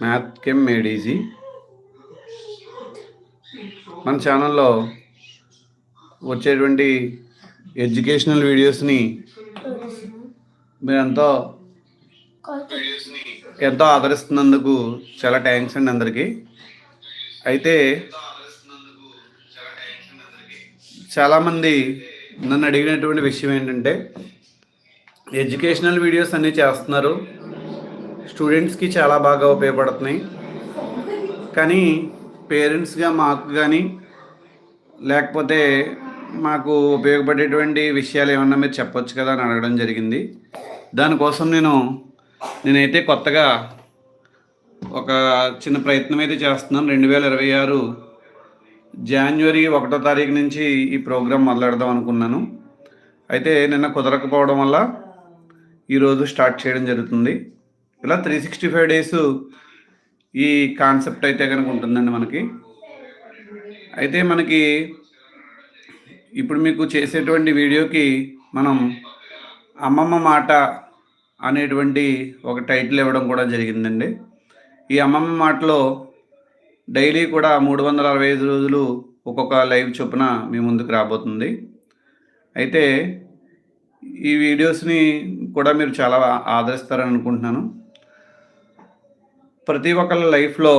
Math కెమ్ made easy మన ఛానల్లో వచ్చేటువంటి ఎడ్యుకేషనల్ వీడియోస్ని మీరు ఎంతో ఎంతో ఆదరిస్తున్నందుకు చాలా థ్యాంక్స్ అండి అందరికీ. అయితే చాలామంది నన్ను అడిగినటువంటి విషయం ఏంటంటే ఎడ్యుకేషనల్ వీడియోస్ అన్నీ చేస్తున్నారు. స్టూడెంట్స్కి చాలా బాగా ఉపయోగపడుతున్నాయి. కానీ పేరెంట్స్గా మాకు కానీ లేకపోతే మాకు ఉపయోగపడేటువంటి విషయాలు ఏమన్నా మీరు చెప్పొచ్చు కదా అని అడగడం జరిగింది. దానికోసం నేను నేనైతే కొత్తగా ఒక చిన్న ప్రయత్నం అయితే చేస్తున్నాను. రెండు వేల ఇరవై ఆరు జాన్వరి ఒకటో తారీఖు నుంచి ఈ ప్రోగ్రాం మొదలెడదాం అనుకున్నాను. అయితే నిన్న కుదరకపోవడం వల్ల ఈరోజు స్టార్ట్ చేయడం జరుగుతుంది. ఇలా త్రీ సిక్స్టీ ఫైవ్ డేస్ ఈ కాన్సెప్ట్ అయితే కనుక ఉంటుందండి మనకి. అయితే మనకి ఇప్పుడు మీకు చేసేటువంటి వీడియోకి మనం అమ్మమ్మ మాట అనేటువంటి ఒక టైటిల్ ఇవ్వడం కూడా జరిగిందండి. ఈ అమ్మమ్మ మాటలో డైలీ కూడా మూడు వందల అరవై ఐదు రోజులు ఒక్కొక్క లైవ్ చొప్పున మీ ముందుకు రాబోతుంది. అయితే ఈ వీడియోస్ని కూడా మీరు చాలా ఆదరిస్తారని అనుకుంటున్నాను. ప్రతి ఒక్కళ్ళ లైఫ్లో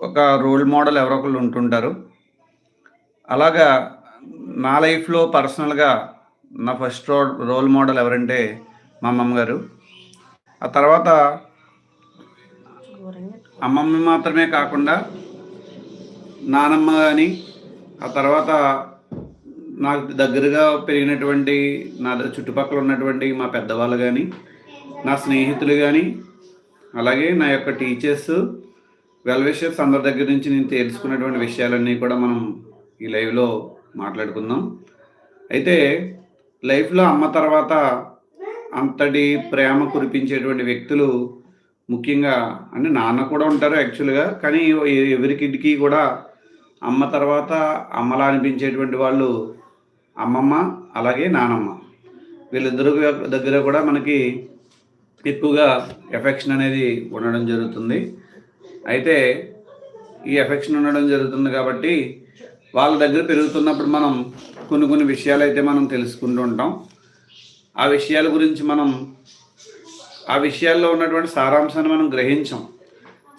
ఒక రోల్ మోడల్ ఎవరో ఒకళ్ళు ఉంటుంటారు. అలాగా నా లైఫ్లో పర్సనల్గా నా ఫస్ట్ రోల్ రోల్ మోడల్ ఎవరంటే మా అమ్మమ్మ గారు. ఆ తర్వాత అమ్మమ్మ మాత్రమే కాకుండా నానమ్మ కానీ ఆ తర్వాత నాకు దగ్గరగా పెరిగినటువంటి నా చుట్టుపక్కల ఉన్నటువంటి మా పెద్దవాళ్ళు కానీ నా స్నేహితులు కానీ అలాగే నా యొక్క టీచర్స్ వెల్ విషర్స్ అందరి దగ్గర నుంచి నేను తెలుసుకున్నటువంటి విషయాలన్నీ కూడా మనం ఈ లైవ్లో మాట్లాడుకుందాం. అయితే లైఫ్లో అమ్మ తర్వాత అంతటి ప్రేమ కురిపించేటువంటి వ్యక్తులు ముఖ్యంగా అంటే నాన్న కూడా ఉంటారు యాక్చువల్గా కానీ ఎవరి కిడ్కి కూడా అమ్మ తర్వాత అమ్మలా అనిపించేటువంటి వాళ్ళు అమ్మమ్మ అలాగే నానమ్మ. వీళ్ళిద్దరు దగ్గర కూడా మనకి ఎక్కువగా ఎఫెక్షన్ అనేది ఉండడం జరుగుతుంది. అయితే ఈ ఎఫెక్షన్ ఉండడం జరుగుతుంది కాబట్టి వాళ్ళ దగ్గర పెరుగుతున్నప్పుడు మనం కొన్ని కొన్ని విషయాలు అయితే మనం తెలుసుకుంటూ ఉంటాం. ఆ విషయాల గురించి మనం ఆ విషయాల్లో ఉన్నటువంటి సారాంశాన్ని మనం గ్రహించాం.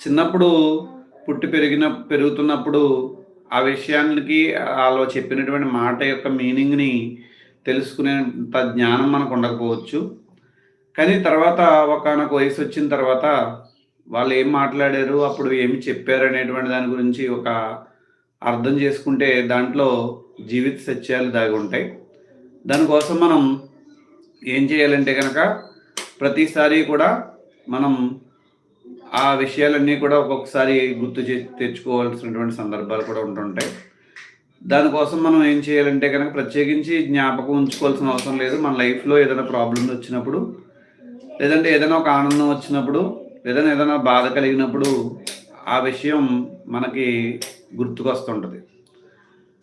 చిన్నప్పుడు పుట్టి పెరిగిన పెరుగుతున్నప్పుడు ఆ విషయానికి వాళ్ళు చెప్పినటువంటి మాట యొక్క మీనింగ్ని తెలుసుకునేంత జ్ఞానం మనకు ఉండకపోవచ్చు. కానీ తర్వాత ఒకనొక వయసు వచ్చిన తర్వాత వాళ్ళు ఏం మాట్లాడారు అప్పుడు ఏమి చెప్పారు అనేటువంటి దాని గురించి ఒక అర్థం చేసుకుంటే దాంట్లో జీవిత సత్యాలు దాగి ఉంటాయి. దానికోసం మనం ఏం చేయాలంటే కనుక ప్రతిసారి కూడా మనం ఆ విషయాలన్నీ కూడా ఒక్కొక్కసారి గుర్తు తెచ్చుకోవాల్సినటువంటి సందర్భాలు కూడా ఉంటుంటాయి. దానికోసం మనం ఏం చేయాలంటే కనుక ప్రత్యేకించి జ్ఞాపకం ఉంచుకోవాల్సిన అవసరం లేదు. మన లైఫ్లో ఏదైనా ప్రాబ్లమ్స్ వచ్చినప్పుడు లేదంటే ఏదైనా ఒక ఆనందం వచ్చినప్పుడు లేదంటే ఏదైనా బాధ కలిగినప్పుడు ఆ విషయం మనకి గుర్తుకొస్తుంటుంది.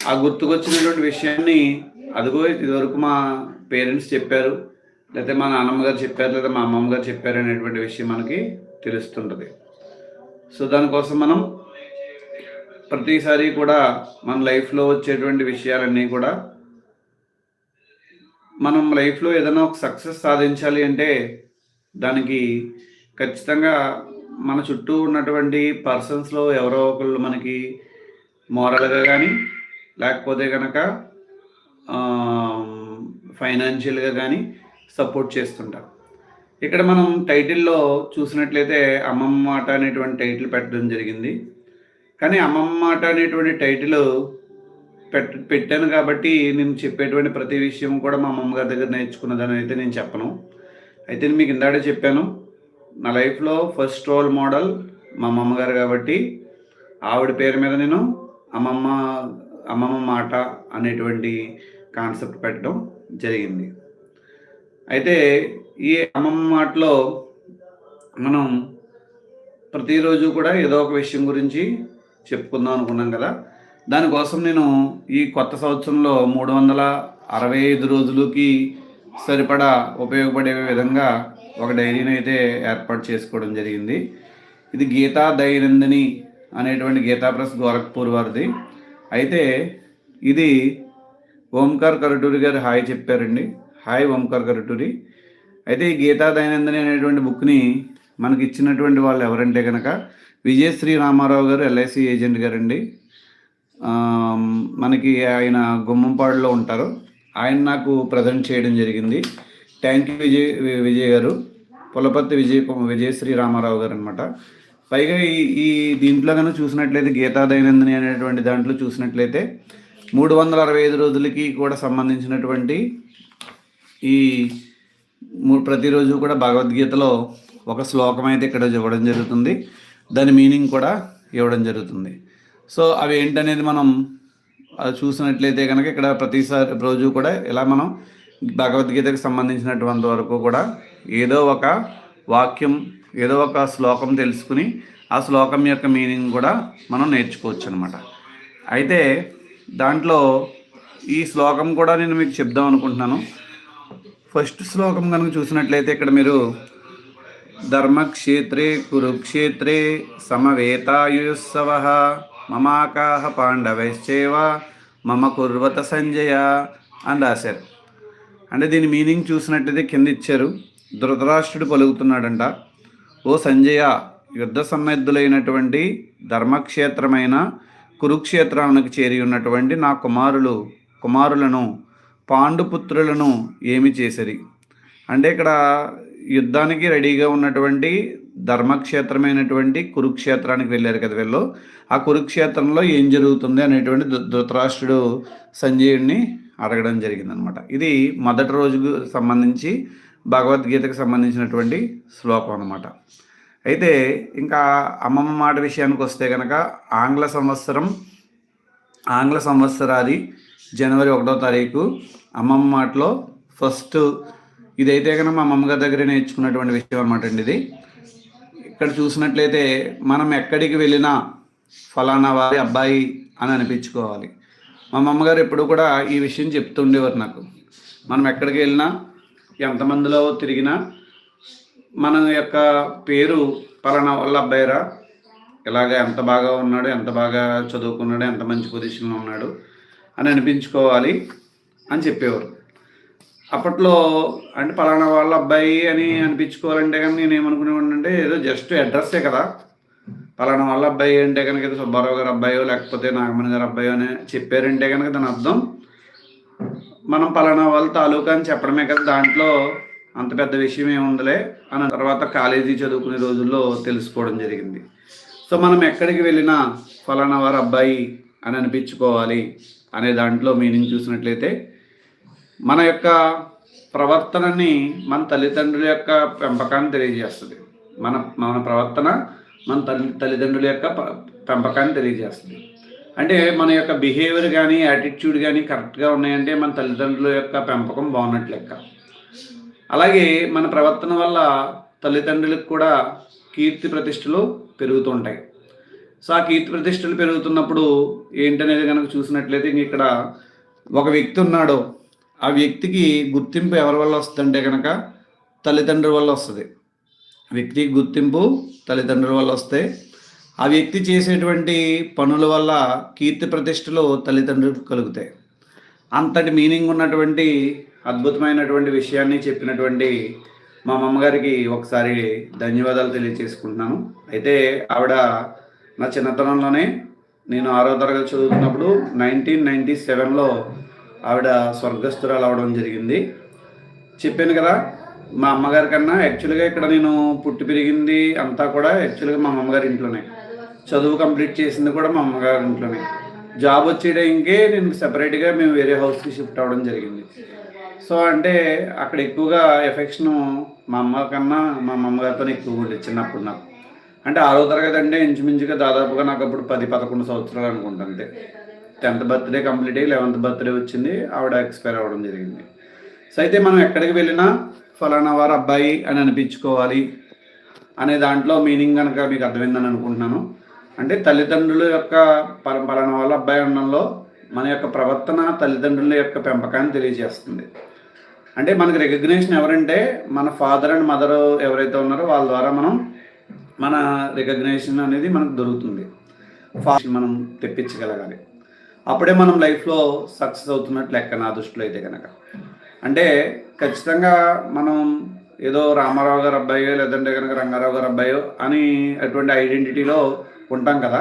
ఆ గుర్తుకొచ్చినటువంటి విషయాన్ని అదిగో ఇదివరకు మా పేరెంట్స్ చెప్పారు లేకపోతే మా నాన్నమ్మ గారు చెప్పారు లేదా మా అమ్మమ్మ గారు చెప్పారు అనేటువంటి విషయం మనకి తెలుస్తుంటుంది. సో దానికోసం మనం ప్రతిసారి కూడా మన లైఫ్లో వచ్చేటువంటి విషయాలన్నీ కూడా మనం లైఫ్లో ఏదైనా ఒక సక్సెస్ సాధించాలి అంటే దానికి ఖచ్చితంగా మన చుట్టూ ఉన్నటువంటి పర్సన్స్లో ఎవరో ఒకళ్ళు మనకి మోరల్గా కానీ లేకపోతే కనుక ఫైనాన్షియల్గా కానీ సపోర్ట్ చేస్తుంటారు. ఇక్కడ మనం టైటిల్లో చూసినట్లయితే అమ్మమ్మ మాట అనేటువంటి టైటిల్ పెట్టడం జరిగింది. కానీ అమ్మమ్మ మాట అనేటువంటి టైటిల్ పెట్ పెట్టాను కాబట్టి నేను చెప్పేటువంటి ప్రతి విషయం కూడా మా అమ్మమ్మ గారి దగ్గర నేర్చుకున్నదని అయితే నేను చెప్పను. అయితే మీకు ఇందాడే చెప్పాను నా లైఫ్లో ఫస్ట్ రోల్ మోడల్ మా అమ్మమ్మగారు కాబట్టి ఆవిడ పేరు మీద నేను అమ్మమ్మ అమ్మమ్మ మాట అనేటువంటి కాన్సెప్ట్ పెట్టడం జరిగింది. అయితే ఈ అమ్మమ్మ మాటలో మనం ప్రతిరోజు కూడా ఏదో ఒక విషయం గురించి చెప్పుకుందాం అనుకున్నాం కదా. దానికోసం నేను ఈ కొత్త సంవత్సరంలో మూడు వందల అరవై ఐదు రోజులకి సరిపడా ఉపయోగపడే విధంగా ఒక డైరీని అయితే ఏర్పాటు చేసుకోవడం జరిగింది. ఇది గీతా దైనందిని అనేటువంటి గీతా ప్రెస్ గోరఖ్పూర్ వారిది. అయితే ఇది ఓంకార్ కరటూరి గారు హాయ్ చెప్పారండి. హాయ్ ఓంకార్ కరటూరి. అయితే ఈ గీతా దైనందిని అనేటువంటి బుక్ని మనకి ఇచ్చినటువంటి వాళ్ళు ఎవరంటే కనుక విజయశ్రీ రామారావు గారు ఎల్ఐసి ఏజెంట్ గారండి. మనకి ఆయన గుమ్మంపాడులో ఉంటారు. ఆయన నాకు ప్రజెంట్ చేయడం జరిగింది. థ్యాంక్ యూ విజయ్ విజయ్ గారు. పులపర్తి విజయ్ విజయ విజయశ్రీ రామారావు గారు అనమాట పైగా ఈ ఈ దీంట్లో కనుక చూసినట్లయితే గీతా దైనందిని అనేటువంటి దాంట్లో చూసినట్లయితే మూడు వందల అరవై ఐదు రోజులకి కూడా సంబంధించినటువంటి ఈ మూ- ప్రతిరోజు కూడా భగవద్గీతలో ఒక శ్లోకం అయితే ఇక్కడ ఇవ్వడం జరుగుతుంది. దాని మీనింగ్ కూడా ఇవ్వడం జరుగుతుంది. సో అవి ఏంటనేది మనం అది చూసినట్లయితే కనుక ఇక్కడ ప్రతిసారి రోజు కూడా ఇలా మనం భగవద్గీతకు సంబంధించినటువంటి వరకు కూడా ఏదో ఒక వాక్యం ఏదో ఒక శ్లోకం తెలుసుకుని ఆ శ్లోకం యొక్క మీనింగ్ కూడా మనం నేర్చుకోవచ్చు అనమాట అయితే దాంట్లో ఈ శ్లోకం కూడా నేను మీకు చెప్దాం అనుకుంటున్నాను. ఫస్ట్ శ్లోకం కనుక చూసినట్లయితే ఇక్కడ మీరు ధర్మక్షేత్రే కురుక్షేత్రే సమవేతాయుత్సవ మమాకాహ పాండవైశ్చేవ మమ కుర్వత సంజయ అని రాశారు. అంటే దీని మీనింగ్ చూసినట్టయితే కింద ఇచ్చారు ధృతరాష్ట్రుడు పలుకుతున్నాడంట ఓ సంజయ యుద్ధ సన్నద్ధులైనటువంటి ధర్మక్షేత్రమైన కురుక్షేత్రానికి చేరి ఉన్నటువంటి నా కుమారులు కుమారులను పాండుపుత్రులను ఏమి చేసిరి? అంటే ఇక్కడ యుద్ధానికి రెడీగా ఉన్నటువంటి ధర్మక్షేత్రమైనటువంటి కురుక్షేత్రానికి వెళ్ళారు కదా వీళ్ళు. ఆ కురుక్షేత్రంలో ఏం జరుగుతుంది అనేటువంటి ధృతరాష్ట్రుడు సంజయుడిని అడగడం జరిగిందనమాట. ఇది మొదటి రోజుకు సంబంధించి భగవద్గీతకు సంబంధించినటువంటి శ్లోకం అనమాట. అయితే ఇంకా అమ్మమ్మ మాట విషయానికి వస్తే కనుక ఆంగ్ల సంవత్సరం ఆంగ్ల సంవత్సరాది జనవరి ఒకటో తారీఖు అమ్మమ్మ మాటలో ఫస్ట్ ఇదైతే కనుక మా అమ్మగారి దగ్గర నేర్చుకున్నటువంటి విషయం అనమాట అండి ఇది. ఇక్కడ చూసినట్లయితే మనం ఎక్కడికి వెళ్ళినా ఫలానా వారి అబ్బాయి అని అనిపించుకోవాలి. మా అమ్మగారు ఎప్పుడు కూడా ఈ విషయం చెప్తుండేవారు నాకు. మనం ఎక్కడికి వెళ్ళినా ఎంతమందిలో తిరిగినా మన యొక్క పేరు పలానా వాళ్ళ అబ్బాయిరా? ఇలాగ ఎంత బాగా ఉన్నాడు ఎంత బాగా చదువుకున్నాడు ఎంత మంచి పొజిషన్లో ఉన్నాడు అని అనిపించుకోవాలి అని చెప్పేవారు. అప్పట్లో అంటే పలానా వాళ్ళ అబ్బాయి అని అనిపించుకోవాలంటే కానీ నేను ఏమనుకునేవాడినంటే ఏదో జస్ట్ అడ్రస్సే కదా. పలానా వాళ్ళ అబ్బాయి అంటే కనుక ఏదో సుబ్బారావు గారు అబ్బాయో లేకపోతే నాగమణి గారు అబ్బాయో అని చెప్పారంటే కనుక దాని అర్థం. మనం పలానా వాళ్ళ తాలూకా అని చెప్పడమే కదా. దాంట్లో అంత పెద్ద విషయం ఏముందిలే అని తర్వాత కాలేజీ చదువుకునే రోజుల్లో తెలుసుకోవడం జరిగింది. సో మనం ఎక్కడికి వెళ్ళినా ఫలానా వారు అబ్బాయి అని అనిపించుకోవాలి అనే దాంట్లో మీనింగ్ చూసినట్లయితే మన యొక్క ప్రవర్తనని మన తల్లిదండ్రుల యొక్క పెంపకాన్ని తెలియజేస్తుంది. మన మన ప్రవర్తన మన తల్లి తల్లిదండ్రుల యొక్క పెంపకాన్ని తెలియజేస్తుంది. అంటే మన యొక్క బిహేవియర్ కానీ యాటిట్యూడ్ కానీ కరెక్ట్గా ఉన్నాయంటే మన తల్లిదండ్రుల యొక్క పెంపకం బాగున్నట్లు లెక్క. అలాగే మన ప్రవర్తన వల్ల తల్లిదండ్రులకు కూడా కీర్తి ప్రతిష్టలు పెరుగుతుంటాయి సో ఆ కీర్తి ప్రతిష్టలు పెరుగుతున్నప్పుడు ఏంటనేది కనుక చూసినట్లయితే ఇక్కడ ఒక వ్యక్తి ఉన్నాడు. ఆ వ్యక్తికి గుర్తింపు ఎవరి వల్ల వస్తుందంటే కనుక తల్లిదండ్రుల వల్ల వస్తుంది. వ్యక్తికి గుర్తింపు తల్లిదండ్రుల వల్ల వస్తే ఆ వ్యక్తి చేసేటువంటి పనుల వల్ల కీర్తి ప్రతిష్టలు తల్లిదండ్రులకు కలుగుతాయి. అంతటి మీనింగ్ ఉన్నటువంటి అద్భుతమైనటువంటి విషయాన్ని చెప్పినటువంటి మా అమ్మగారికి ఒకసారి ధన్యవాదాలు తెలియజేసుకుంటున్నాను అయితే ఆవిడ నా చిన్నతనంలోనే నేను ఆరో తరగతి చదువుతున్నప్పుడు నైన్టీన్ నైంటీ సెవెన్లో ఆవిడ స్వర్గస్థురాలు అవడం జరిగింది. చెప్పాను కదా మా అమ్మగారి కన్నా యాక్చువల్గా ఇక్కడ నేను పుట్టి పెరిగింది అంతా కూడా యాక్చువల్గా మా అమ్మగారి ఇంట్లోనే. చదువు కంప్లీట్ చేసింది కూడా మా అమ్మగారి ఇంట్లోనే. జాబ్ వచ్చేయడానికే నేను సెపరేట్గా మేము వేరే హౌస్కి షిఫ్ట్ అవ్వడం జరిగింది. సో అంటే అక్కడ ఎక్కువగా ఎఫెక్షన్ మా అమ్మ కన్నా మా అమ్మగారితో ఎక్కువ ఉండేది చిన్నప్పుడు నాకు. అంటే ఆరో తరగతి అంటే ఇంచుమించుగా దాదాపుగా నాకు అప్పుడు పది పదకొండు సంవత్సరాలు అనుకుంటా టెన్త్ బర్త్డే కంప్లీట్ అయ్యి లెవెన్త్ బర్త్డే వచ్చింది. ఆవిడ ఎక్స్పైర్ అవ్వడం జరిగింది. సో అయితే మనం ఎక్కడికి వెళ్ళినా ఫలానా వారు అబ్బాయి అని అనిపించుకోవాలి అనే దాంట్లో మీనింగ్ కనుక మీకు అర్థమైందని అనుకుంటున్నాను. అంటే తల్లిదండ్రుల యొక్క పల- పలానా వాళ్ళ అబ్బాయి ఉండడంలో మన యొక్క ప్రవర్తన తల్లిదండ్రుల యొక్క పెంపకాన్ని తెలియజేస్తుంది. అంటే మనకి రికగ్నేషన్ ఎవరంటే మన ఫాదర్ అండ్ మదర్ ఎవరైతే ఉన్నారో వాళ్ళ ద్వారా మనం మన రికగ్నేషన్ అనేది మనకు దొరుకుతుంది. ఫాస్ట్ మనం తెప్పించగలగాలి. అప్పుడే మనం లైఫ్లో సక్సెస్ అవుతున్నట్లు లెక్క నా దృష్టిలో అయితే కనుక అంటే ఖచ్చితంగా మనం ఏదో రామారావు గారు అబ్బాయో లేదంటే కనుక రంగారావు గారు అబ్బాయో అని అటువంటి ఐడెంటిటీలో ఉంటాం కదా.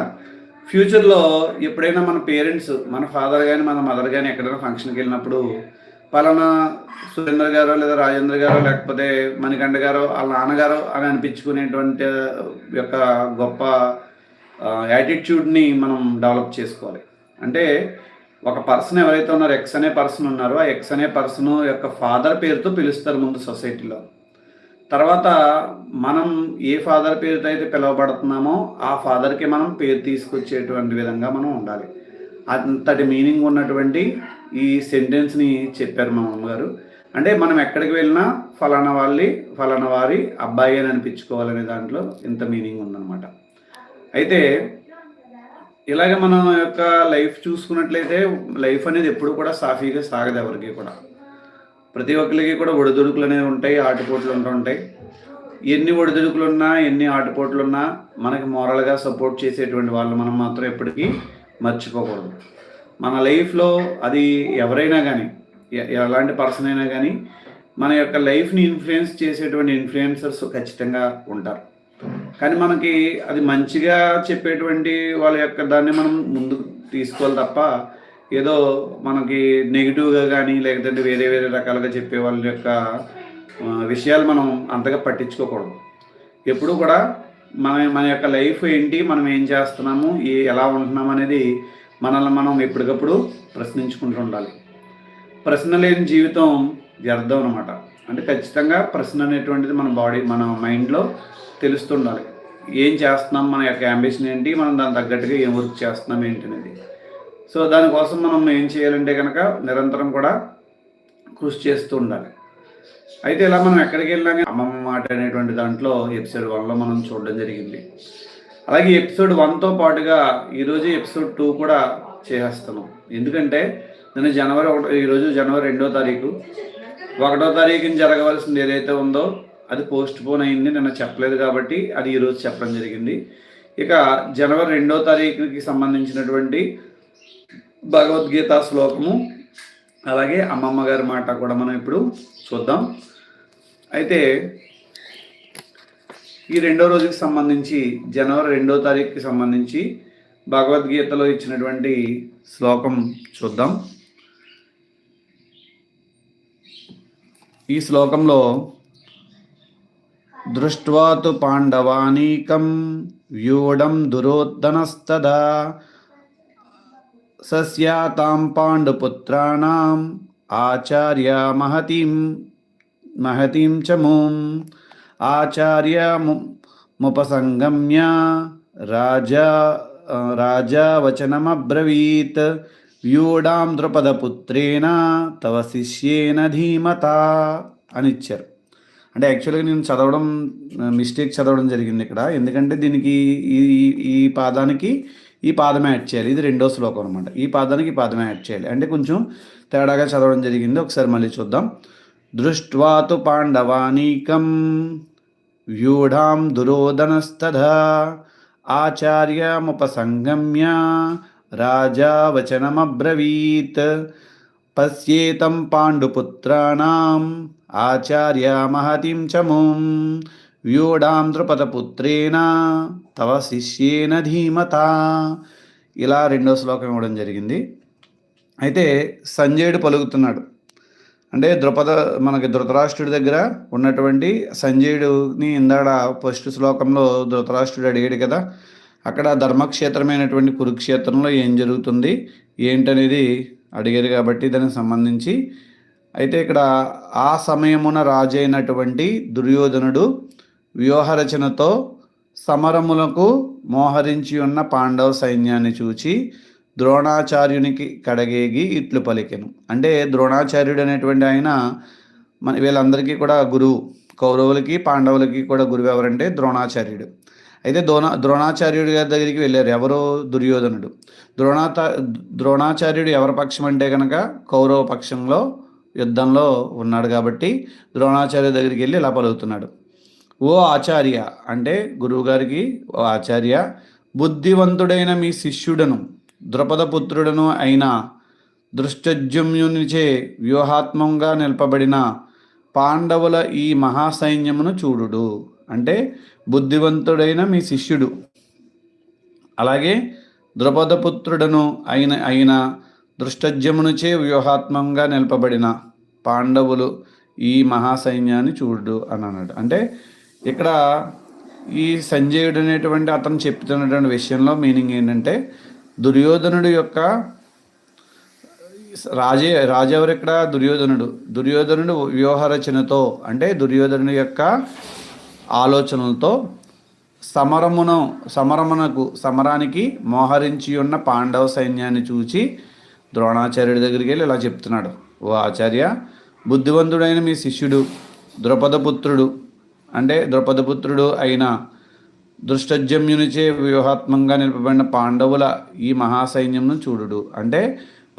ఫ్యూచర్లో ఎప్పుడైనా మన పేరెంట్స్ మన ఫాదర్ కానీ మన మదర్ కానీ ఎక్కడైనా ఫంక్షన్కి వెళ్ళినప్పుడు పలానా సురేంద్ర గారు లేదా రాజేంద్ర గారు లేకపోతే మణికంఠ గారు వాళ్ళ నాన్నగారు అని అనిపించుకునేటువంటి యొక్క గొప్ప యాటిట్యూడ్ని మనం డెవలప్ చేసుకోవాలి. అంటే ఒక పర్సన్ ఎవరైతే ఉన్నారో ఎక్స్ అనే పర్సన్ ఉన్నారో ఆ ఎక్స్ అనే పర్సన్ యొక్క ఫాదర్ పేరుతో పిలుస్తారు ముందు సొసైటీలో తర్వాత మనం ఏ ఫాదర్ పేరుతో అయితే పిలువబడుతున్నామో ఆ ఫాదర్కి మనం పేరు తీసుకొచ్చేటువంటి విధంగా మనం ఉండాలి. అంతటి మీనింగ్ ఉన్నటువంటి ఈ సెంటెన్స్ని చెప్పారు మా అమ్మగారు. అంటే మనం ఎక్కడికి వెళ్ళినా ఫలానా వాళ్ళి ఫలానా వారి అబ్బాయి అని అనిపించుకోవాలనే దాంట్లో ఇంత మీనింగ్ ఉందన్నమాట. అయితే ఇలాగ మనం యొక్క లైఫ్ చూసుకున్నట్లయితే లైఫ్ అనేది ఎప్పుడు కూడా సాఫీగా సాగదు ఎవరికి కూడా. ప్రతి ఒక్కరికి కూడా ఒడిదుడుకులు అనేవి ఉంటాయి ఆటుపోట్లు ఉంటూ ఉంటాయి. ఎన్ని ఒడిదుడుకులు ఉన్నా ఎన్ని ఆటుపోట్లు ఉన్నా మనకి మోరల్గా సపోర్ట్ చేసేటువంటి వాళ్ళు మనం మాత్రం ఎప్పటికీ మర్చిపోకూడదు. మన లైఫ్లో అది ఎవరైనా కానీ ఎలాంటి పర్సన్ అయినా కానీ మన యొక్క లైఫ్ని ఇన్ఫ్లుయెన్స్ చేసేటువంటి ఇన్ఫ్లుయెన్సర్స్ ఖచ్చితంగా ఉంటారు. కానీ మనకి అది మంచిగా చెప్పేటువంటి వాళ్ళ యొక్క దాన్ని మనం ముందుకు తీసుకోవాలి తప్ప ఏదో మనకి నెగిటివ్గా కానీ లేకపోతే వేరే వేరే రకాలుగా చెప్పే వాళ్ళ యొక్క విషయాలు మనం అంతగా పట్టించుకోకూడదు. ఎప్పుడు కూడా మన మన యొక్క లైఫ్ ఏంటి మనం ఏం చేస్తున్నాము ఏ ఎలా ఉంటున్నాం అనేది మనల్ని మనం ఎప్పటికప్పుడు ప్రశ్నించుకుంటూ ఉండాలి. ప్రశ్న లేని జీవితం వ్యర్థం అనమాట అంటే ఖచ్చితంగా ప్రశ్న అనేటువంటిది మన బాడీ మన మైండ్లో తెలుస్తుండాలి. ఏం చేస్తున్నాం? మన యొక్క అంబిషన్ ఏంటి? మనం దాని తగ్గట్టుగా ఏం వర్క్ చేస్తున్నాం ఏంటి అనేది. సో దానికోసం మనం ఏం చేయాలంటే కనుక నిరంతరం కూడా కృషి చేస్తూ ఉండాలి. అయితే ఇలా మనం ఎక్కడికి వెళ్ళాము అమ్మమ్మ మాట అనేటువంటి దాంట్లో ఎపిసోడ్ వన్లో మనం చూడడం జరిగింది. అలాగే ఎపిసోడ్ వన్తో పాటుగా ఈరోజు ఎపిసోడ్ టూ కూడా చేసేస్తున్నాం ఎందుకంటే నేను జనవరి ఒకటో ఈరోజు జనవరి రెండో తారీఖు. ఒకటో తారీఖున జరగవలసింది ఏదైతే ఉందో అది పోస్ట్ పోన్ అయింది నిన్న చెప్పలేదు కాబట్టి అది ఈరోజు చెప్పడం జరిగింది. ఇక జనవరి రెండో తారీఖుకి సంబంధించినటువంటి భగవద్గీత శ్లోకము అలాగే అమ్మమ్మ గారి మాట కూడా మనం ఇప్పుడు చూద్దాం. అయితే ఈ రెండో రోజుకి సంబంధించి జనవరి రెండో తారీఖుకి సంబంధించి భగవద్గీతలో ఇచ్చినటువంటి శ్లోకం చూద్దాం. ఈ శ్లోకంలో దృష్ట్వా తు పాండవానీకం వ్యూఢం దురోత్తనస్తదా. సస్యాతాం పాండుపుత్రాణం ఆచార్య మహతీం మహతీం చ మూం. ఆచార్య ముపసంగమ్య రాజా రాజా వచనమబ్రవీత్ వ్యూఢాం ద్రుపదపుత్రేణ తవ శిష్యేన ధీమత అనిచ్చారు. అంటే యాక్చువల్గా నేను చదవడం మిస్టేక్ చదవడం జరిగింది ఇక్కడ. ఎందుకంటే దీనికి ఈ ఈ- పాదానికి ఈ పాదం యాడ్ చేయాలి. ఇది రెండో శ్లోకం అనమాట ఈ పాదానికి ఈ పాదం యాడ్ చేయాలి. అంటే కొంచెం తేడాగా చదవడం జరిగింది. ఒకసారి మళ్ళీ చూద్దాం. దృష్ట్వాతు పాండవానీకం వ్యూఢాం దురోదనస్తథా ఆచార్యముపసంగమ్య రాజా వచనమబ్రవీత్ పశ్యేతం పాండుపుత్రాణం ఆచార్య మహతిం చముం వ్యూఢాం ద్రుపదపుత్రేణ తవ శిష్యేన ధీమత ఇలా రెండో శ్లోకం ఇవ్వడం జరిగింది. అయితే సంజయుడు పలుకుతున్నాడు. అంటే ద్రుపద మనకి ధృతరాష్ట్రుడి దగ్గర ఉన్నటువంటి సంజయుడిని ఇందాడ ఫస్ట్ శ్లోకంలో ధృతరాష్ట్రుడు అడిగాడు కదా. అక్కడ ధర్మక్షేత్రమైనటువంటి కురుక్షేత్రంలో ఏం జరుగుతుంది? ఏంటనేది అడిగారు కాబట్టి దానికి సంబంధించి అయితే ఇక్కడ ఆ సమయమున రాజైనటువంటి దుర్యోధనుడు వ్యూహరచనతో సమరములకు మోహరించి ఉన్న పాండవ సైన్యాన్ని చూచి ద్రోణాచార్యునికి కడగేగి ఇట్లు పలికెను. అంటే ద్రోణాచార్యుడు అనేటువంటి ఆయన మన వీళ్ళందరికీ కూడా గురువు కౌరవులకి పాండవులకి కూడా గురువు ఎవరంటే ద్రోణాచార్యుడు. అయితే ద్రోణ ద్రోణాచార్యుడి గారి దగ్గరికి వెళ్ళారు ఎవరో? దుర్యోధనుడు. ద్రోణాత ద్రోణాచార్యుడు ఎవరి పక్షం అంటే కనుక కౌరవ పక్షంలో యుద్ధంలో ఉన్నాడు కాబట్టి ద్రోణాచార్య దగ్గరికి వెళ్ళి ఇలా పలుకుతున్నాడు. ఓ ఆచార్య అంటే గురువుగారికి ఓ ఆచార్య బుద్ధివంతుడైన మీ శిష్యుడను ద్రుపదపుత్రుడను అయిన దృష్టజుమ్యునిచే వ్యూహాత్మంగా నిలపబడిన పాండవుల ఈ మహాసైన్యమును చూడుడు అంటే బుద్ధివంతుడైన మీ శిష్యుడు. అలాగే ద్రుపదపుత్రుడను అయిన అయిన దృష్టజ్యమునుచే వ్యూహాత్మంగా నిలపబడిన పాండవులు ఈ మహాసైన్యాన్ని చూడు అని అన్నాడు. అంటే ఇక్కడ ఈ సంజయుడు అనేటువంటి అతను చెప్తున్నటువంటి విషయంలో మీనింగ్ ఏంటంటే దుర్యోధనుడు యొక్క రాజే రాజెవరు ఇక్కడ? దుర్యోధనుడు. దుర్యోధనుడు వ్యూహరచనతో అంటే దుర్యోధనుడి యొక్క ఆలోచనలతో సమరమును సమరమునకు సమరానికి మోహరించి ఉన్న పాండవ సైన్యాన్ని చూచి ద్రోణాచార్యుడి దగ్గరికి వెళ్ళి ఇలా చెప్తున్నాడు. ఓ ఆచార్య బుద్ధివంతుడైన మీ శిష్యుడు ద్రుపదపుత్రుడు అంటే ద్రుపదపుత్రుడు అయిన దృష్టజమ్యునిచే వ్యూహాత్మంగా నిలపబడిన పాండవుల ఈ మహాసైన్యంను చూడుడు. అంటే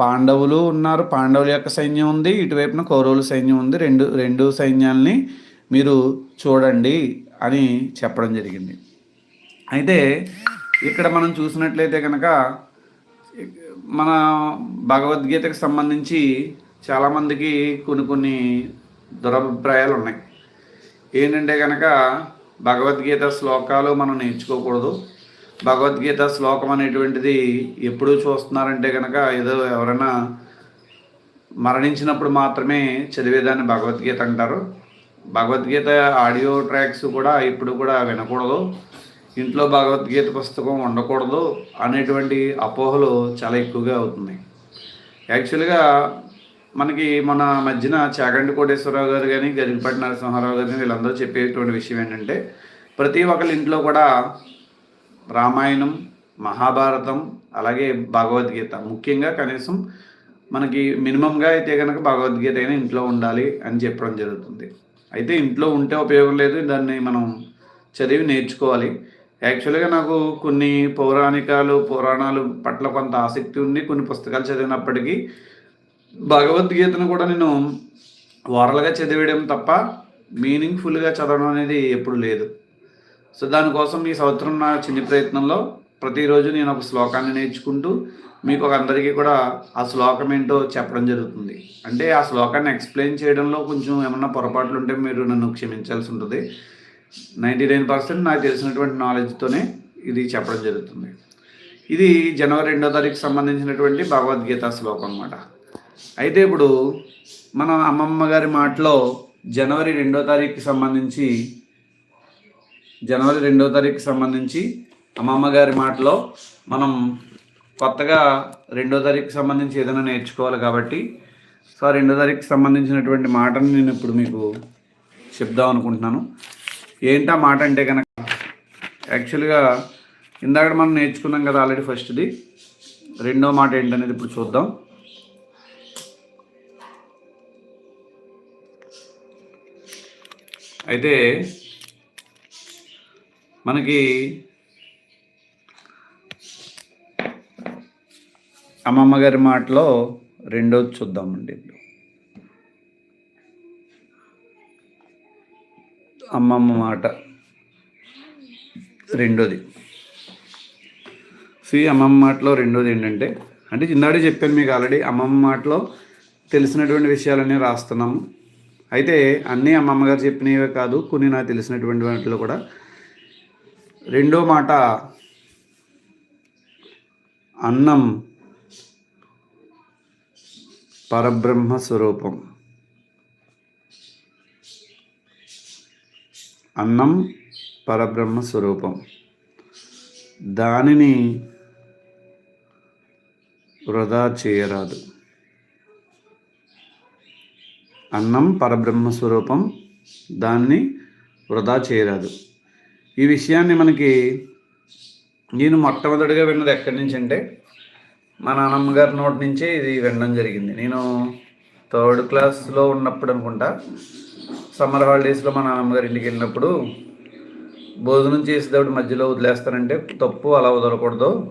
పాండవులు ఉన్నారు పాండవుల యొక్క సైన్యం ఉంది ఇటువైపున కౌరవుల సైన్యం ఉంది రెండు రెండు సైన్యాల్ని మీరు చూడండి అని చెప్పడం జరిగింది. అయితే ఇక్కడ మనం చూసినట్లయితే కనుక మన భగవద్గీతకు సంబంధించి చాలామందికి కొన్ని కొన్ని దురభిప్రాయాలు ఉన్నాయి. ఏంటంటే కనుక భగవద్గీత శ్లోకాలు మనం నేర్చుకోకూడదు. భగవద్గీత శ్లోకం అనేటువంటిది ఎప్పుడు చూస్తున్నారంటే కనుక ఏదో ఎవరైనా మరణించినప్పుడు మాత్రమే చదివేదాన్ని భగవద్గీత అంటారు. భగవద్గీత ఆడియో ట్రాక్స్ కూడా ఇప్పుడు కూడా వినకూడదు. ఇంట్లో భగవద్గీత పుస్తకం ఉండకూడదు అనేటువంటి అపోహలు చాలా ఎక్కువగా అవుతున్నాయి. యాక్చువల్గా మనకి మన మధ్యన చాగండి కోటేశ్వరరావు గారు కానీ గరికపాటి నరసింహారావు గారు కానీ వీళ్ళందరూ చెప్పేటువంటి విషయం ఏంటంటే ప్రతి ఒక్కరి ఇంట్లో కూడా రామాయణం మహాభారతం అలాగే భగవద్గీత. ముఖ్యంగా కనీసం మనకి మినిమంగా అయితే కనుక భగవద్గీత అయినా ఇంట్లో ఉండాలి అని చెప్పడం జరుగుతుంది. అయితే ఇంట్లో ఉంటే ఉపయోగం లేదు దాన్ని మనం చదివి నేర్చుకోవాలి. యాక్చువల్గా నాకు కొన్ని పౌరాణికాలు పురాణాలు పట్ల కొంత ఆసక్తి ఉంది. కొన్ని పుస్తకాలు చదివినప్పటికీ భగవద్గీతను కూడా నేను ఓరల్గా చదివేయడం తప్ప మీనింగ్ఫుల్గా చదవడం అనేది ఎప్పుడు లేదు. సో దానికోసం ఈ సంవత్సరం నా చిన్న ప్రయత్నంలో ప్రతిరోజు నేను ఒక శ్లోకాన్ని నేర్చుకుంటూ మీకు ఒక అందరికీ కూడా ఆ శ్లోకం ఏంటో చెప్పడం జరుగుతుంది. అంటే ఆ శ్లోకాన్ని ఎక్స్ప్లెయిన్ చేయడంలో కొంచెం ఏమన్నా పొరపాట్లు ఉంటే మీరు నన్ను క్షమించాల్సి ఉంటుంది. నైంటీ నైన్ పర్సెంట్ నాకు తెలిసినటువంటి నాలెడ్జ్తోనే ఇది చెప్పడం జరుగుతుంది. ఇది జనవరి రెండో తారీఖు సంబంధించినటువంటి భగవద్గీత శ్లోకం అనమాట అయితే ఇప్పుడు మన అమ్మమ్మ గారి మాటలో జనవరి రెండో తారీఖుకి సంబంధించి జనవరి రెండో తారీఖుకి సంబంధించి అమ్మమ్మ గారి మాటలో మనం కొత్తగా రెండో తారీఖుకి సంబంధించి ఏదైనా నేర్చుకోవాలి కాబట్టి సో రెండో తారీఖుకి సంబంధించినటువంటి మాటను నేను ఇప్పుడు మీకు చెప్దాం అనుకుంటున్నాను. ఏంటా మాట అంటే కనుక యాక్చువల్గా ఇందాక మనం నేర్చుకున్నాం కదా ఆల్రెడీ ఫస్ట్ది రెండో మాట ఏంటనేది ఇప్పుడు చూద్దాం. అయితే మనకి అమ్మమ్మ గారి మాటలో రెండోది చూద్దామండి ఇప్పుడు. అమ్మమ్మ మాట. రెండోది. సి అమ్మమ్మ మాటలో రెండోది ఏంటంటే అంటే ఇందాడే చెప్పాను మీకు ఆల్రెడీ అమ్మమ్మ మాటలో తెలిసినటువంటి విషయాలన్నీ రాస్తున్నాము. అయితే అన్నీ అమ్మమ్మ గారు చెప్పినవే కాదు కొన్ని నాకు తెలిసినటువంటి వాటిలో కూడా. రెండో మాట అన్నం పరబ్రహ్మ స్వరూపం. అన్నం పరబ్రహ్మ స్వరూపం. దానిని వృధా చేయరాదు. అన్నం పరబ్రహ్మ స్వరూపం దాన్ని వృధా చేయరాదు. ఈ విషయాన్ని మనకి నేను మొట్టమొదటిగా విన్నది ఎక్కడి నుంచి అంటే మా నాన్నమ్మ గారి నోటి నుంచే ఇది వినడం జరిగింది. నేను థర్డ్ క్లాస్లో ఉన్నప్పుడు అనుకుంటా. సమ్మర్ హాలిడేస్లో మా నాన్నమ్మగారి ఇంటికి వెళ్ళినప్పుడు భోజనం చేసేటప్పుడు మధ్యలో వదిలేస్తానంటే తప్పు అలా వదలకూడదు.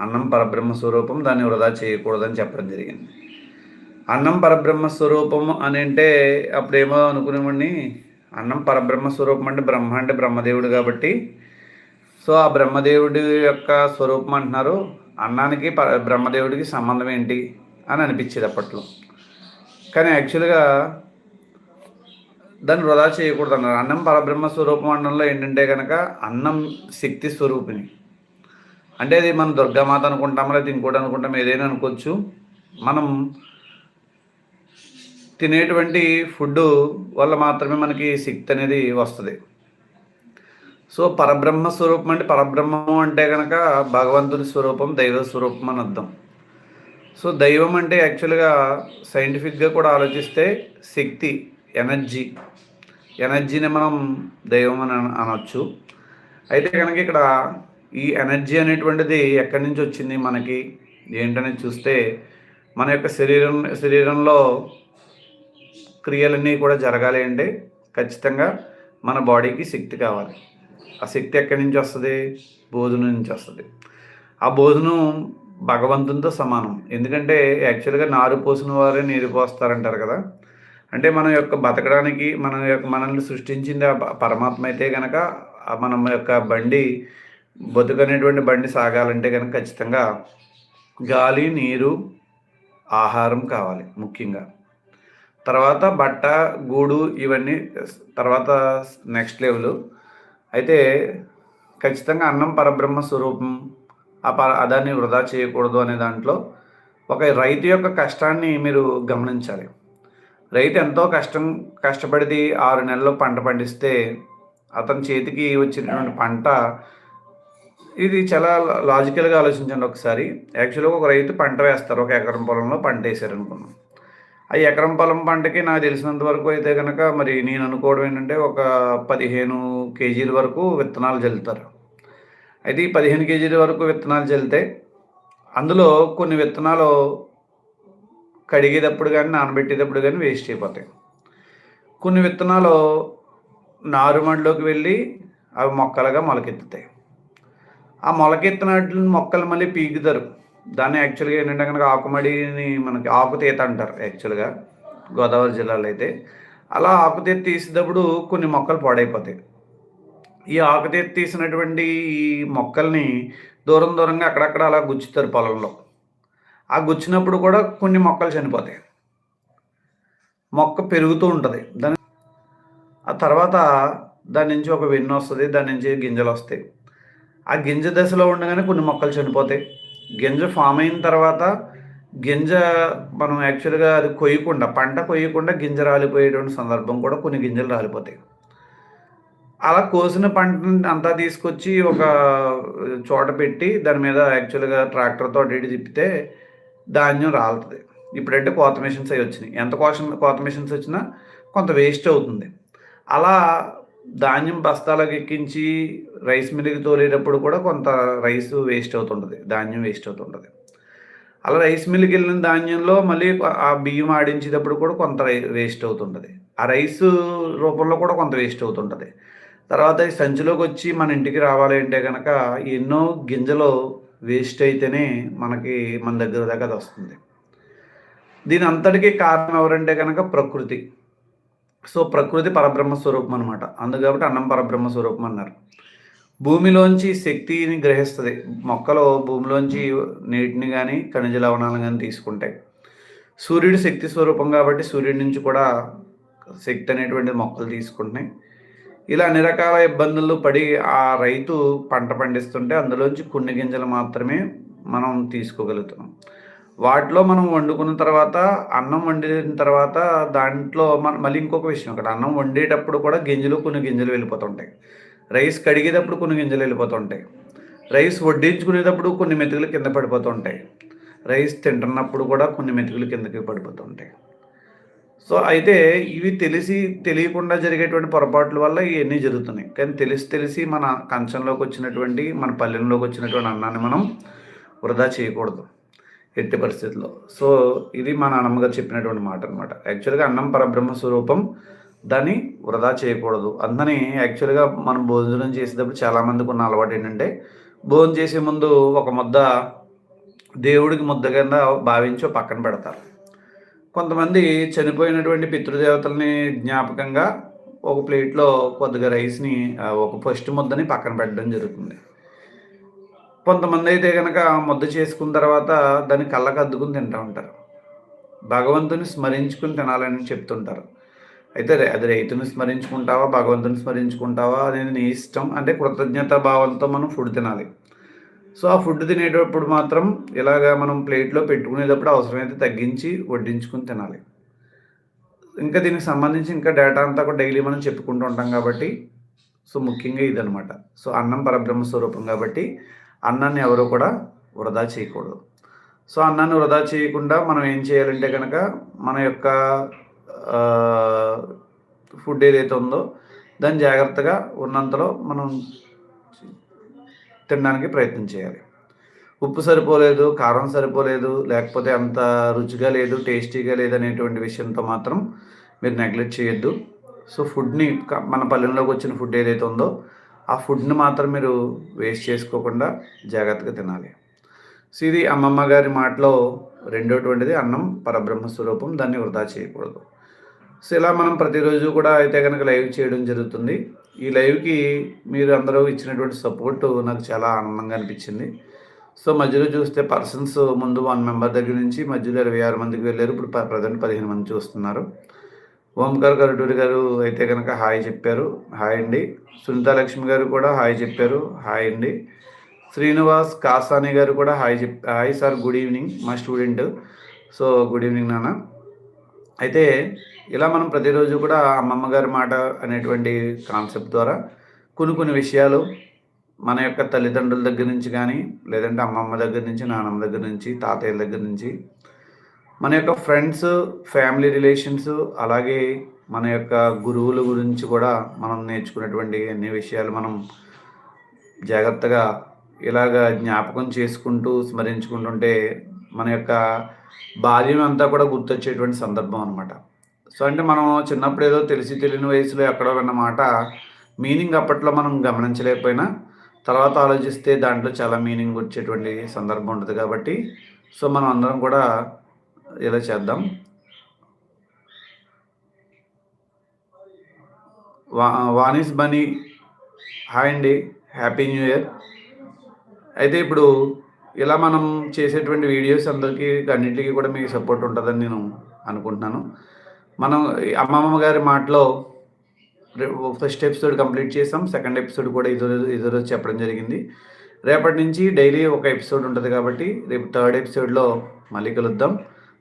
అన్నం పరబ్రహ్మ స్వరూపం దాన్ని వృధా చేయకూడదని చెప్పడం జరిగింది. అన్నం పరబ్రహ్మ స్వరూపం అని అంటే అప్పుడేమో అనుకునేవాడిని అన్నం పరబ్రహ్మ స్వరూపం అంటే బ్రహ్మ అంటే బ్రహ్మదేవుడు కాబట్టి. సో ఆ బ్రహ్మదేవుడి యొక్క స్వరూపం అంటున్నారు అన్నానికి ప బ్రహ్మదేవుడికి సంబంధం ఏంటి? అని అనిపించేది అప్పట్లో. కానీ యాక్చువల్గా దాన్ని వృధా చేయకూడదు అన్నారు. అన్నం పరబ్రహ్మ స్వరూపం అనడంలో ఏంటంటే కనుక అన్నం శక్తి స్వరూపిణి. అంటే అది మనం దుర్గామాత అనుకుంటాం లేదా ఇంకోటి అనుకుంటాం ఏదైనా అనుకోవచ్చు. మనం తినేటువంటి ఫుడ్ వల్ల మాత్రమే మనకి శక్తి అనేది వస్తుంది. సో పరబ్రహ్మ స్వరూపం అంటే పరబ్రహ్మం అంటే కనుక భగవంతుని స్వరూపం దైవ స్వరూపం అని అర్థం. సో దైవం అంటే యాక్చువల్గా సైంటిఫిక్గా కూడా ఆలోచిస్తే శక్తి ఎనర్జీ. ఎనర్జీని మనం దైవం అని అనొచ్చు. అయితే కనుక ఇక్కడ ఈ ఎనర్జీ అనేటువంటిది ఎక్కడి నుంచి వచ్చింది మనకి? ఏంటని చూస్తే మన యొక్క శరీరం శరీరంలో క్రియలన్నీ కూడా జరగాలి అంటే ఖచ్చితంగా మన బాడీకి శక్తి కావాలి. ఆ శక్తి ఎక్కడి నుంచి వస్తుంది? భోజనం నుంచి వస్తుంది. ఆ భోజనం భగవంతునితో సమానం. ఎందుకంటే యాక్చువల్గా నారు పోసిన వారే నీరు పోస్తారంటారు కదా? అంటే మన యొక్క బతకడానికి మన యొక్క మనల్ని సృష్టించింది ఆ పరమాత్మ అయితే కనుక మన యొక్క బండి బతుకనేటువంటి బండి సాగాలంటే కనుక ఖచ్చితంగా గాలి నీరు ఆహారం కావాలి ముఖ్యంగా. తర్వాత బట్ట గూడు ఇవన్నీ తర్వాత నెక్స్ట్ లెవెల్. అయితే ఖచ్చితంగా అన్నం పరబ్రహ్మ స్వరూపం ఆ ప దాన్ని వృధా చేయకూడదు అనే దాంట్లో ఒక రైతు యొక్క కష్టాన్ని మీరు గమనించాలి. రైతు ఎంతో కష్టం కష్టపడి ఆరు నెలల్లో పంట పండిస్తే అతని చేతికి వచ్చినటువంటి పంట ఇది చాలా లాజికల్గా ఆలోచించండి ఒకసారి. యాక్చువల్గా ఒక రైతు పంట వేస్తారు ఒక ఎకరం పొలంలో పంట వేసారు అనుకున్నాం ఆ ఎకరం పొలం పంటకి నాకు తెలిసినంత వరకు అయితే కనుక మరి నేను అనుకోవడం ఏంటంటే ఒక పదిహేను కేజీల వరకు విత్తనాలు చల్లుతారు అయితే ఈ పదిహేను కేజీల వరకు విత్తనాలు చల్లితే అందులో కొన్ని విత్తనాలు కడిగేటప్పుడు కానీ నానబెట్టేటప్పుడు కానీ వేస్ట్ అయిపోతాయి. కొన్ని విత్తనాలు నారుమడిలోకి వెళ్ళి అవి మొక్కలుగా మొలకెత్తుతాయి. ఆ మొలకెత్తినట్లు మొక్కలు మళ్ళీ పీకుతారు. దాన్ని యాక్చువల్గా ఏంటంటే కనుక ఆకుమడిని మనకి ఆకుతీత అంటారు యాక్చువల్గా గోదావరి జిల్లాలో అయితే. అలా ఆకుతీత తీసేటప్పుడు కొన్ని మొక్కలు పాడైపోతాయి. ఈ ఆకుతీత తీసినటువంటి ఈ మొక్కల్ని దూరం దూరంగా అక్కడక్కడ అలా గుచ్చుతారు పొలంలో. ఆ గుచ్చినప్పుడు కూడా కొన్ని మొక్కలు చనిపోతాయి. మొక్క పెరుగుతూ ఉంటుంది. దాని ఆ తర్వాత దాని నుంచి ఒక వెన్ను వస్తుంది దాని నుంచి గింజలు వస్తాయి. ఆ గింజ దశలో ఉండగానే కొన్ని మొక్కలు చనిపోతాయి. గింజ ఫామ్ అయిన తర్వాత గింజ మనం యాక్చువల్గా అది కొయ్యకుండా పంట కొయ్యకుండా గింజ రాలిపోయేటువంటి సందర్భం కూడా కొన్ని గింజలు రాలిపోతాయి. అలా కోసిన పంటని అంతా తీసుకొచ్చి ఒక చోట పెట్టి దాని మీద యాక్చువల్గా ట్రాక్టర్తో అటు ఇటు తిప్పితే ధాన్యం రాలుతుంది ఇప్పుడంటే కోత మిషన్స్ అవి వచ్చినాయి. ఎంత కోసం కోత మిషన్స్ వచ్చినా కొంత వేస్ట్ అవుతుంది. అలా ధాన్యం బస్తాలకు ఎక్కించి రైస్ మిల్లుకి తోలేటప్పుడు కూడా కొంత రైస్ వేస్ట్ అవుతుంటుంది. ధాన్యం వేస్ట్ అవుతుంటుంది. అలా రైస్ మిల్లుకి వెళ్ళిన ధాన్యంలో మళ్ళీ ఆ బియ్యం ఆడించేటప్పుడు కూడా కొంత వేస్ట్ అవుతుంటుంది. ఆ రైస్ రూపంలో కూడా కొంత వేస్ట్ అవుతుంటుంది. తర్వాత ఈ సంచిలోకి వచ్చి మన ఇంటికి రావాలి అంటే కనుక ఎన్నో గింజలు వేస్ట్ అయితేనే మనకి మన దగ్గర దాకా అది వస్తుంది. దీని అంతటికీ కారణం ఎవరంటే కనుక ప్రకృతి. సో ప్రకృతి పరబ్రహ్మ స్వరూపం అనమాట అందు కాబట్టి అన్నం పరబ్రహ్మ స్వరూపం అన్నారు. భూమిలోంచి శక్తిని గ్రహిస్తుంది. మొక్కలు భూమిలోంచి నీటిని కానీ ఖనిజ లవణాలను కానీ తీసుకుంటాయి సూర్యుడు శక్తి స్వరూపం కాబట్టి సూర్యుడి నుంచి కూడా శక్తి అనేటువంటి మొక్కలు తీసుకుంటున్నాయి. ఇలా అన్ని రకాల ఇబ్బందులు పడి ఆ రైతు పంట పండిస్తుంటే అందులోంచి కొన్ని గింజలు మాత్రమే మనం తీసుకోగలుగుతున్నాం వాటిలో మనం వండుకున్న తర్వాత అన్నం వండిన తర్వాత దాంట్లో మన మళ్ళీ ఇంకొక విషయం అక్కడ అన్నం వండేటప్పుడు కూడా గింజలు కొన్ని గింజలు వెళ్ళిపోతుంటాయి. రైస్ కడిగేటప్పుడు కొన్ని గింజలు వెళ్ళిపోతుంటాయి. రైస్ వడ్డించుకునేటప్పుడు కొన్ని మెతుకులు కింద పడిపోతుంటాయి. రైస్ తింటున్నప్పుడు కూడా కొన్ని మెతుకులు కిందకి పడిపోతుంటాయి. సో అయితే ఇవి తెలిసి తెలియకుండా జరిగేటువంటి పొరపాట్ల వల్ల ఇవన్నీ జరుగుతున్నాయి. కానీ తెలిసి తెలిసి మన కంచంలోకి వచ్చినటువంటి మన పల్లెంలోకి వచ్చినటువంటి అన్నాన్ని మనం వృధా చేయకూడదు ఎట్టి పరిస్థితుల్లో. సో ఇది మా నాన్నమ్మగారు చెప్పినటువంటి మాట అనమాట యాక్చువల్గా అన్నం పరబ్రహ్మ స్వరూపం దాన్ని వృధా చేయకూడదు. అందుకని యాక్చువల్గా మనం భోజనం చేసేటప్పుడు చాలామందికి ఉన్న అలవాటు ఏంటంటే భోజనం చేసే ముందు ఒక ముద్ద దేవుడికి ముద్ద కింద భావించి పక్కన పెడతారు. కొంతమంది చనిపోయినటువంటి పితృదేవతల్ని జ్ఞాపకంగా ఒక ప్లేట్లో కొద్దిగా రైస్ని ఒక ఫస్ట్ ముద్దని పక్కన పెట్టడం జరుగుతుంది. కొంతమంది అయితే కనుక ముద్ద చేసుకున్న తర్వాత దాన్ని కళ్ళకు అద్దుకుని తింటూ ఉంటారు. భగవంతుని స్మరించుకుని తినాలని చెప్తుంటారు. అయితే అది రైతుని స్మరించుకుంటావా భగవంతుని స్మరించుకుంటావా అనేది నీ ఇష్టం అంటే కృతజ్ఞత భావంతో మనం ఫుడ్ తినాలి. సో ఆ ఫుడ్ తినేటప్పుడు మాత్రం ఇలాగా మనం ప్లేట్లో పెట్టుకునేటప్పుడు అవసరమైతే తగ్గించి వడ్డించుకుని తినాలి. ఇంకా దీనికి సంబంధించి ఇంకా డేటా అంతా కూడా డైలీ మనం చెప్పుకుంటూ ఉంటాం కాబట్టి సో ముఖ్యంగా ఇదనమాట సో అన్నం పరబ్రహ్మ స్వరూపం కాబట్టి అన్నాన్ని ఎవరు కూడా వృధా చేయకూడదు. సో అన్నాన్ని వృధా చేయకుండా మనం ఏం చేయాలంటే కనుక మన యొక్క ఫుడ్ ఏదైతే ఉందో దాన్ని జాగ్రత్తగా ఉన్నంతలో మనం తినడానికి ప్రయత్నం చేయాలి. ఉప్పు సరిపోలేదు కారం సరిపోలేదు లేకపోతే అంత రుచిగా లేదు టేస్టీగా లేదు అనేటువంటి విషయంతో మాత్రం మీరు నెగ్లెక్ట్ చేయొద్దు. సో ఫుడ్ని మన పల్లెల్లోకి వచ్చిన ఫుడ్ ఏదైతే ఉందో ఆ ఫుడ్ని మాత్రం మీరు వేస్ట్ చేసుకోకుండా జాగ్రత్తగా తినాలి. సో ఇది అమ్మమ్మ గారి మాటలో రెండోటువంటిది అన్నం పరబ్రహ్మ స్వరూపం దాన్ని వృధా చేయకూడదు. సో ఇలా మనం ప్రతిరోజు కూడా అయితే కనుక లైవ్ చేయడం జరుగుతుంది. ఈ లైవ్కి మీరు అందరూ ఇచ్చినటువంటి సపోర్ట్ నాకు చాలా ఆనందంగా అనిపించింది. సో మధ్యలో చూస్తే పర్సన్స్ ముందు వన్ మెంబర్ దగ్గర నుంచి మధ్యలో ఇరవై ఆరు మందికి వెళ్ళారు. ఇప్పుడు ప్రజెంట్ పదిహేను మంది చూస్తున్నారు. ఓంకార్ కరుటూరి గారు అయితే కనుక హాయ్ చెప్పారు. హాయ్ అండి. సునీతాలక్ష్మి గారు కూడా హాయ్ చెప్పారు. హాయ్ అండి. శ్రీనివాస్ కాసాని గారు కూడా హాయ్ చెప్ హాయ్ సార్ గుడ్ ఈవినింగ్ మా స్టూడెంట్. సో గుడ్ ఈవినింగ్ నాన్న. అయితే ఇలా మనం ప్రతిరోజు కూడా అమ్మమ్మ గారి మాట అనేటువంటి కాన్సెప్ట్ ద్వారా కొన్ని కొన్ని విషయాలు మన యొక్క తల్లిదండ్రుల దగ్గర నుంచి కానీ లేదంటే అమ్మమ్మ దగ్గర నుంచి నాన్నమ్మ దగ్గర నుంచి తాతయ్యల దగ్గర నుంచి మన యొక్క ఫ్రెండ్స్ ఫ్యామిలీ రిలేషన్స్ అలాగే మన యొక్క గురువుల గురించి కూడా మనం నేర్చుకున్నటువంటి అన్ని విషయాలు మనం జాగ్రత్తగా ఇలాగ జ్ఞాపకం చేసుకుంటూ స్మరించుకుంటుంటే మన యొక్క బాల్యం అంతా కూడా గుర్తొచ్చేటువంటి సందర్భం అనమాట సో అంటే మనం చిన్నప్పుడు ఏదో తెలిసి తెలియని వయసులో ఎక్కడో విన్నమాట. మీనింగ్ అప్పట్లో మనం గమనించలేకపోయినా తర్వాత ఆలోచిస్తే దాంట్లో చాలా మీనింగ్ వచ్చేటువంటి సందర్భం ఉంటుంది కాబట్టి సో మనం అందరం కూడా ఇలా చేద్దాం. వా వానిస్ బనీ హాయ్ అండి హ్యాపీ న్యూ ఇయర్. అయితే ఇప్పుడు ఇలా మనం చేసేటువంటి వీడియోస్ అందరికీ అన్నింటికి కూడా మీకు సపోర్ట్ ఉంటుందని నేను అనుకుంటున్నాను. మనం అమ్మమ్మ గారి మాటలో ఫస్ట్ ఎపిసోడ్ కంప్లీట్ చేసాం సెకండ్ ఎపిసోడ్ కూడా ఇదో ఇదో రోజు చెప్పడం జరిగింది. రేపటి నుంచి డైలీ ఒక ఎపిసోడ్ ఉంటుంది కాబట్టి రేపు థర్డ్ ఎపిసోడ్లో మళ్ళీ కలుద్దాం.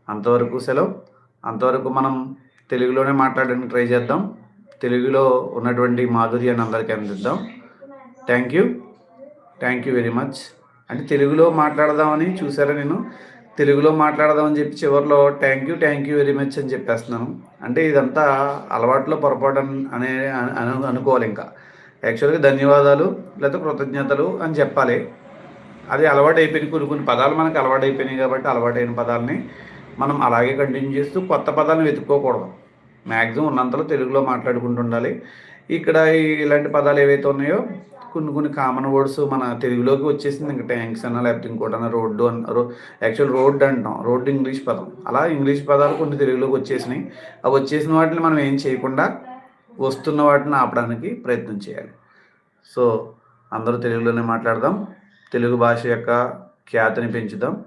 అంతవరకు సెలవు. అంతవరకు మనం తెలుగులోనే మాట్లాడడానికి ట్రై చేద్దాం. తెలుగులో ఉన్నటువంటి మాధుర్యాన్ని అందరికీ అందిద్దాం. Thank you thank you very much అంటే తెలుగులో మాట్లాడదామని చూసారా నేను? తెలుగులో మాట్లాడదామని చెప్పి చివరిలో thank you thank you very much అని చెప్పేస్తున్నాను. అంటే ఇదంతా అలవాట్లో పొరపాటు అనే అను అనుకోవాలి ఇంకా. యాక్చువల్గా ధన్యవాదాలు లేకపోతే కృతజ్ఞతలు అని చెప్పాలి. అది అలవాటు అయిపోయినాయి కొన్ని కొన్ని పదాలు మనకు అలవాటు అయిపోయినాయి కాబట్టి అలవాటైన పదాలని మనం అలాగే కంటిన్యూ చేస్తూ కొత్త పదాలను వెతుక్కోకూడదు. మ్యాక్సిమం ఉన్నంతలో తెలుగులో మాట్లాడుకుంటూ ఉండాలి. ఇక్కడ ఈ- ఇలాంటి పదాలు ఏవైతే ఉన్నాయో కొన్ని కొన్ని కామన్ వర్డ్స్ మన తెలుగులోకి వచ్చేసింది. ఇంకా ట్యాంక్స్ అన్న లేకపోతే ఇంకోటన్నా రోడ్డు అన్న రో యాక్చువల్ రోడ్డు అంటాం. రోడ్డు ఇంగ్లీష్ పదం. అలా ఇంగ్లీష్ పదాలు కొన్ని తెలుగులోకి వచ్చేసినాయి. అవి వచ్చేసిన వాటిని మనం ఏం చేయకుండా వస్తున్న వాటిని ఆపడానికి ప్రయత్నం చేయాలి. సో అందరూ తెలుగులోనే మాట్లాడదాం. తెలుగు భాష యొక్క ఖ్యాతిని పెంచుదాం.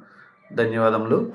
ధన్యవాదములు.